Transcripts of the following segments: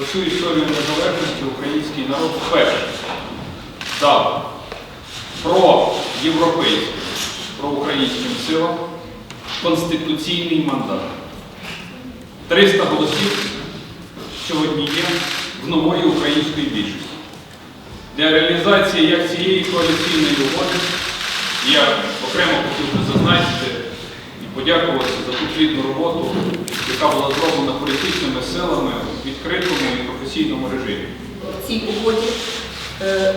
всю історію незалежності український народ вперше дав про європейським, про українським силам конституційний мандат. 300 голосів сьогодні є в нової української більшості. Для реалізації як цієї коаліційної угоди я окремо хотів би зазначити подякувати за ту плідну роботу, яка була зроблена політичними силами у відкритому і професійному режимі. В цій угоді е,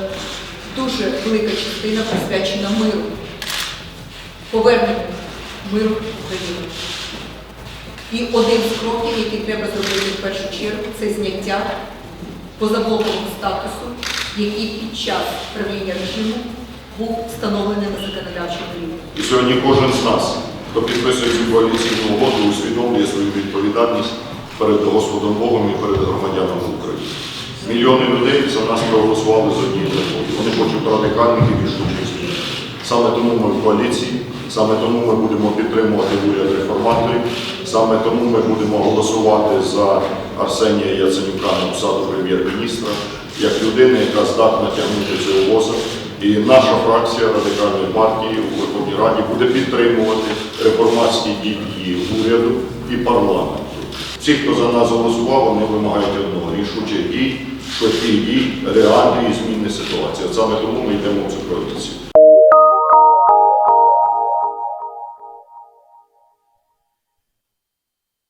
дуже велика частина присвячена миру, поверненню миру в Україну. І один з кроків, який треба зробити в першу чергу, це зняття позаблокового статусу, який під час правління режиму був встановлений на законодавчому рівні. І сьогодні кожен з нас, хто підписує цю коаліційну угоду, усвідомлює свою відповідальність перед Господом Богом і перед громадянами України. Мільйони людей за нас проголосували з однією метою. Вони хочуть радикальних і рішучих змін. Саме тому ми в коаліції, саме тому ми будемо підтримувати уряд реформаторів, саме тому ми будемо голосувати за Арсенія Яценюка на посаду прем'єр-міністра, як людини, яка здатна тягнути це воза. І наша фракція радикальної партії у Верховній Раді буде підтримувати реформатські дії уряду і парламенту. Всі, хто за нас голосував, вони вимагають одного рішучих дій, швидких дій, реальної зміни ситуації. От саме тому ми йдемо в цю коаліцію.